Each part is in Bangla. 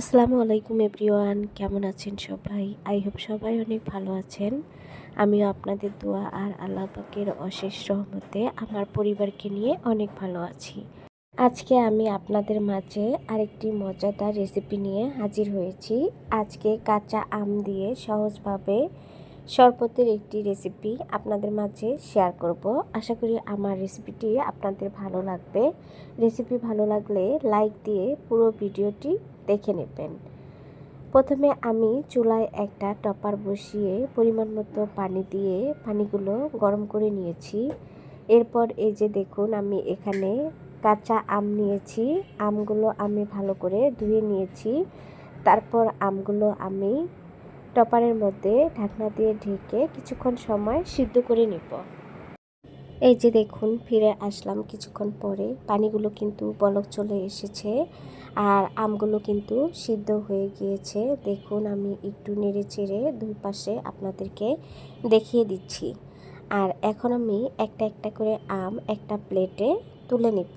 আসসালামু আলাইকুম এভরিওয়ান, কেমন আছেন সবাই? আই হোপ সবাই অনেক ভালো আছেন। আমিও আপনাদের দোয়া আর আল্লাহ পাকের অশেষ রহমতে আমার পরিবারকে নিয়ে অনেক ভালো আছি। আজকে আমি আপনাদের মাঝে আরেকটি মজাদার রেসিপি নিয়ে হাজির হয়েছি। আজকে কাঁচা আম দিয়ে সহজভাবে শরবতের একটি রেসিপি আপনাদের মাঝে শেয়ার করব। আশা করি আমার রেসিপিটি আপনাদের ভালো লাগবে। রেসিপি ভালো লাগলে লাইক দিয়ে পুরো ভিডিওটি দেখে নেবেন। প্রথমে আমি চুলায় একটা টপার বসিয়ে পরিমাণ মতো পানি দিয়ে পানিগুলো গরম করে নিয়েছি। এরপর এই যে দেখুন, আমি এখানে কাঁচা আম নিয়েছি। আমগুলো আমি ভালো করে ধুয়ে নিয়েছি। তারপর আমগুলো আমি টপারের মধ্যে ঢাকনা দিয়ে ঢেকে কিছুক্ষণ সময় সিদ্ধ করে নেব। এই যে দেখুন, ফিরে আসলাম কিছুক্ষণ পরে। পানিগুলো কিন্তু বলক চলে এসেছে। আর আমগুলো কিন্তু সিদ্ধ হয়ে গিয়েছে। দেখুন, আমি একটু নেড়ে চেড়ে দুই পাশে আপনাদেরকে দেখিয়ে দিচ্ছি। আর এখন আমি একটা একটা করে আম একটা প্লেটে তুলে নিব।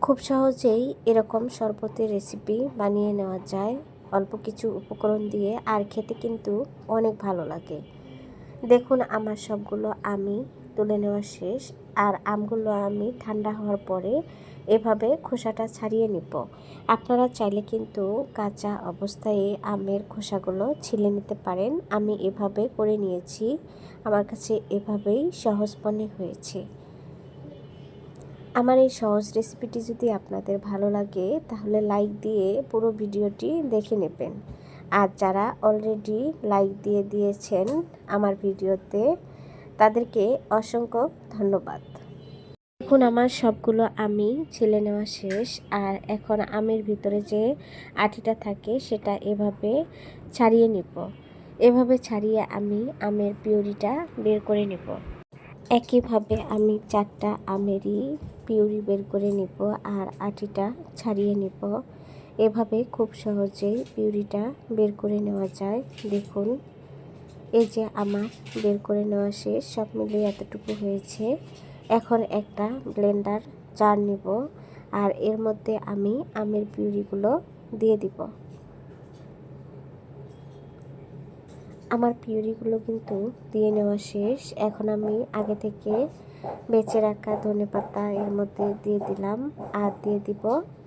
খুব সহজেই এরকম শরবতের রেসিপি বানিয়ে নেওয়া যায়। অল্প কিছু উপকরণ দিয়ে আর খেতে কিন্তু অনেক ভালো লাগে। দেখুন, আমার সবগুলো আমি তুলে নেওয়া শেষ। আর আমগুলো আমি ঠান্ডা হওয়ার পরে এভাবে খোসাটা ছাড়িয়ে নিব। আপনারা চাইলে কিন্তু কাঁচা অবস্থায় আমের খোসাগুলো ছিলে নিতে পারেন। আমি এভাবে করে নিয়েছি। আমার কাছে এভাবেই সহজ মনে হয়েছে। আমার এই সহজ রেসিপিটি যদি আপনাদের ভালো লাগে, তাহলে লাইক দিয়ে পুরো ভিডিওটি দেখে নেবেন। আর যারা অলরেডি লাইক দিয়ে দিয়েছেন আমার ভিডিওতে তাদেরকে অসংখ্য ধন্যবাদ। এখন আমার সবগুলো আমি ছেলে নেওয়া শেষ। আর এখন আমের ভিতরে যে আটিটা থাকে, সেটা এভাবে ছাড়িয়ে নিব। এভাবে ছাড়িয়ে আমি আমের পিউরিটা বের করে নেব। একইভাবে আমি চারটা আমেরই পিউরি বের করে নিব আর আটিটা ছাড়িয়ে নিব। এভাবে খুব সহজেই পিউরিটা বের করে নেওয়া যায়। দেখুন। এই যে আমার বের করে নেওয়া শেষ, সব মিলিয়ে এতটুকু হয়েছে। এখন একটা ব্লেন্ডার জার নিব আর এর মধ্যে আমি আমের পিউরিগুলো দিয়ে দিব। আমার পিউরিগুলো কিন্তু দিয়ে নেওয়া শেষ। এখন আমি আগে থেকে বেঁচে রাখা ধনে পাতা এর মধ্যে দিয়ে দিলাম আর দিয়ে দিব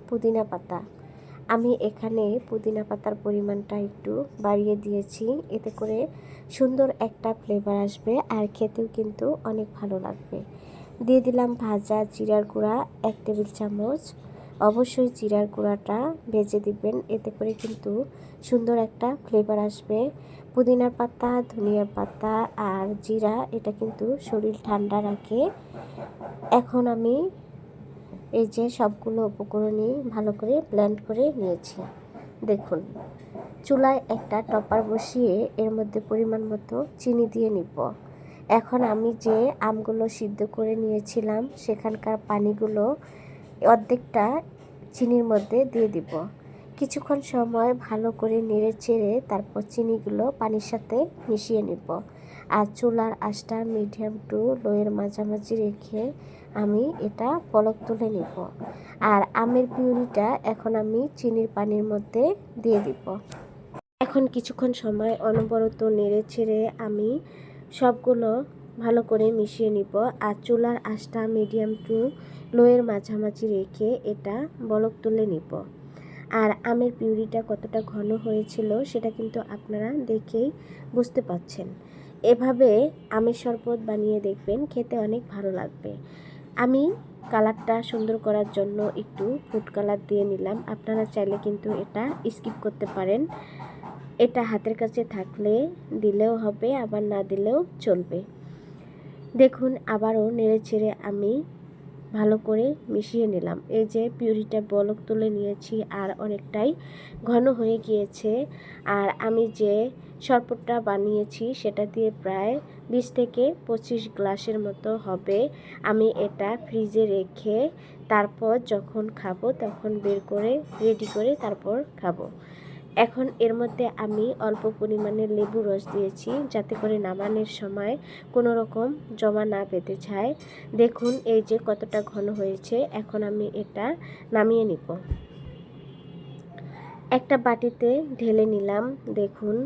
পুদিনা পাতা। আমি এখানে পুদিনা পাতার পরিমাণটা একটু বাড়িয়ে দিয়েছি। এতে করে সুন্দর একটা ফ্লেভার আসবে আর খেতেও কিন্তু অনেক ভালো লাগবে। দিয়ে দিলাম ভাজা জিরার গুঁড়া এক টেবিল চামচ। অবশ্যই জিরার গুঁড়াটা ভেজে দিবেন, এতে করে কিন্তু সুন্দর একটা ফ্লেভার আসবে। পুদিনার পাতা ধনিয়ার পাতা আর জিরা, এটা কিন্তু শরীর ঠান্ডা রাখে। এখন আমি এই যে সবগুলো উপকরণই ভালো করে ব্লেন্ড করে নিয়েছি। দেখুন, চুলায় একটা টপার বসিয়ে এর মধ্যে পরিমাণ মতো চিনি দিয়ে নিব। এখন আমি যে আমগুলো সিদ্ধ করে নিয়েছিলাম, সেখানকার পানিগুলো অর্ধেকটা চিনির মধ্যে দিয়ে দিব। কিছুক্ষণ সময় ভালো করে নেড়ে চেড়ে তারপর চিনিগুলো পানির সাথে মিশিয়ে নিব। আর চুলার আঁচটা মিডিয়াম টু লোয়ের মাঝামাঝি রেখে আমি এটা পলক তুলে নিব। আর আমের পিউরিটা এখন আমি চিনির পানির মধ্যে দিয়ে দিব। এখন কিছুক্ষণ সময় অনবরত নেড়ে ছেড়ে আমি সবগুলো ভালো করে মিশিয়ে নিব আর চুলার আঁচটা মিডিয়াম টু লোয়ের মাঝামাঝি রেখে এটা বলক তুলে নিব। আর আমের পিউরিটা কতটা ঘন হয়েছিল সেটা কিন্তু আপনারা দেখেই বুঝতে পাচ্ছেন এভাবে আমের শরবত বানিয়ে দেখবেন খেতে অনেক ভালো লাগবে। আমি কালারটা সুন্দর করার জন্য একটু ফুড কালার দিয়ে নিলাম। আপনারা চাইলে কিন্তু এটা স্কিপ করতে পারেন। এটা হাতের কাছে থাকলে দিলেও হবে, আবার না দিলেও চলবে। দেখুন, আবারও নেড়ে ছেড়ে আমি ভালো করে মিশিয়ে নিলাম। এই যে পিউরিটা বলক তুলে নিয়েছি, আর অনেকটাই ঘন হয়ে গিয়েছে। আর আমি যে শরবতটা বানিয়েছি, সেটা দিয়ে প্রায় বিশ থেকে পঁচিশ গ্লাসের মতো হবে। আমি এটা ফ্রিজে রেখে তারপর যখন খাব তখন বের করে, রেডি করে তারপর খাব। এখন এর মধ্যে আমি অল্প পরিমাণে লেবু রস দিয়েছি, যাতে করে নামানোর সময় কোনো রকম জমা না পেতে চায়। দেখুন এই যে কতটা ঘন হয়েছে, এখন আমি এটা নামিয়ে নিব। একটা বাটিতে ঢেলে নিলাম, দেখুন।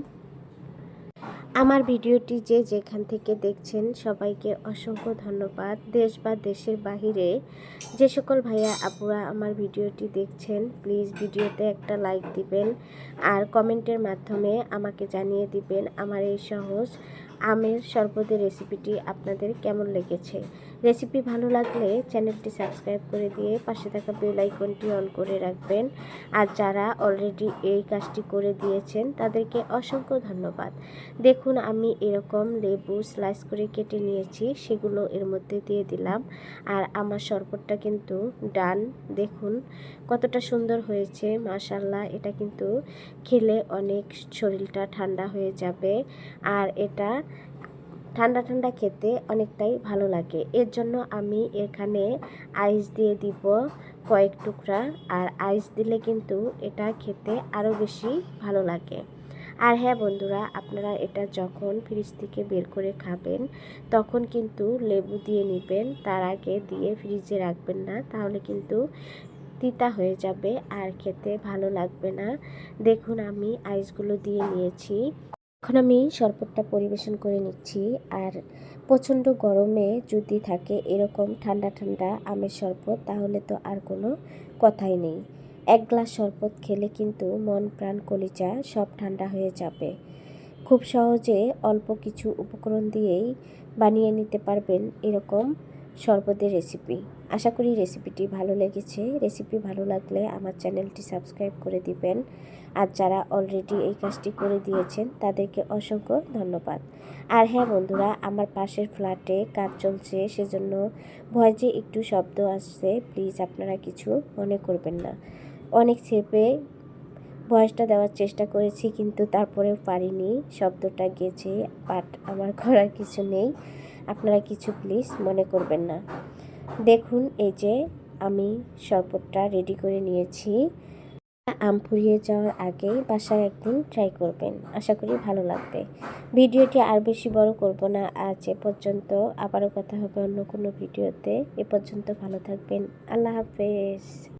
আমার ভিডিওটি যে যেখান থেকে দেখছেন, সবাইকে অসংখ্য ধন্যবাদ। দেশ বা দেশের বাহিরে যে সকল ভাইয়া, আপুরা আমার ভিডিওটি দেখছেন প্লিজ ভিডিওতে একটা লাইক দিবেন আর কমেন্টের মাধ্যমে আমাকে জানিয়ে দিবেন আমার এই সহজ আমের শরবতের রেসিপিটি আপনাদের কেমন লেগেছে। রেসিপি ভালো লাগলে চ্যানেলটি সাবস্ক্রাইব করে দিয়ে পাশে থাকা বেল আইকনটি অন করে রাখবেন। আর যারা অলরেডি এই কাজটি করে দিয়েছেন, তাদেরকে অসংখ্য ধন্যবাদ। দেখুন আমি এরকম লেবু স্লাইস করে কেটে নিয়েছি, সেগুলো এর মধ্যে দিয়ে দিলাম। আর আমার শরবতটা কিন্তু ডান, দেখুন কতটা সুন্দর হয়েছে মাশাল্লাহ এটা কিন্তু খেলে অনেক শরীরটা ঠান্ডা হয়ে যাবে আর এটা ঠান্ডা ঠান্ডা খেতে অনেকটাই ভালো লাগে। এর জন্য আমি এখানে আইস দিয়ে দিব কয়েক টুকরা। আর আইস দিলে কিন্তু এটা খেতে আরও বেশি ভালো লাগে। আর হ্যাঁ বন্ধুরা, আপনারা এটা যখন ফ্রিজ থেকে বের করে খাবেন, তখন কিন্তু লেবু দিয়ে নেবেন, তার আগে দিয়ে ফ্রিজে রাখবেন না, তাহলে কিন্তু তিতা হয়ে যাবে আর খেতে ভালো লাগবে না। দেখুন, আমি আইসগুলো দিয়ে নিয়েছি। এখন আমি শরবতটা পরিবেশন করে নিচ্ছি, আর প্রচণ্ড গরমে যদি থাকে এরকম ঠান্ডা ঠান্ডা আমের শরবত, তাহলে তো আর কোনো কথাই নেই। এক গ্লাস শরবত খেলে কিন্তু মন প্রাণ কলিজা সব ঠান্ডা হয়ে যাবে। খুব সহজে অল্প কিছু উপকরণ দিয়েই বানিয়ে নিতে পারবেন এরকম শরবতের রেসিপি। আশা করি রেসিপিটি ভালো লেগেছে। রেসিপি ভালো লাগলে আমার চ্যানেলটি সাবস্ক্রাইব করে দিবেন। আর যারা অলরেডি এই কাজটি করে দিয়েছেন, তাদেরকে অসংখ্য ধন্যবাদ। আর হ্যাঁ বন্ধুরা, আমার পাশের ফ্ল্যাটে কাজ চলছে, সেজন্য ভয়েসে একটু শব্দ আসছে, প্লিজ আপনারা কিছু মনে করবেন না। অনেক ছেপে ভয়েসটা দেওয়ার চেষ্টা করেছি, কিন্তু তারপরেও পারিনি। শব্দটা গেছে বাট আমার করার কিছু নেই। আপনারা কিছু প্লিজ মনে করবেন না। দেখুন, এই যে আমি শরবতটা রেডি করে নিয়েছি। আম ফুরিয়ে যাওয়ার আগেই বাসায় একদিন ট্রাই করবেন। আশা করি ভালো লাগবে। ভিডিওটি আর বেশি বড় করব না। আজ এ পর্যন্ত। আবারও কথা হবে অন্য কোনো ভিডিওতে। এ পর্যন্ত ভালো থাকবেন। আল্লাহ হাফেজ।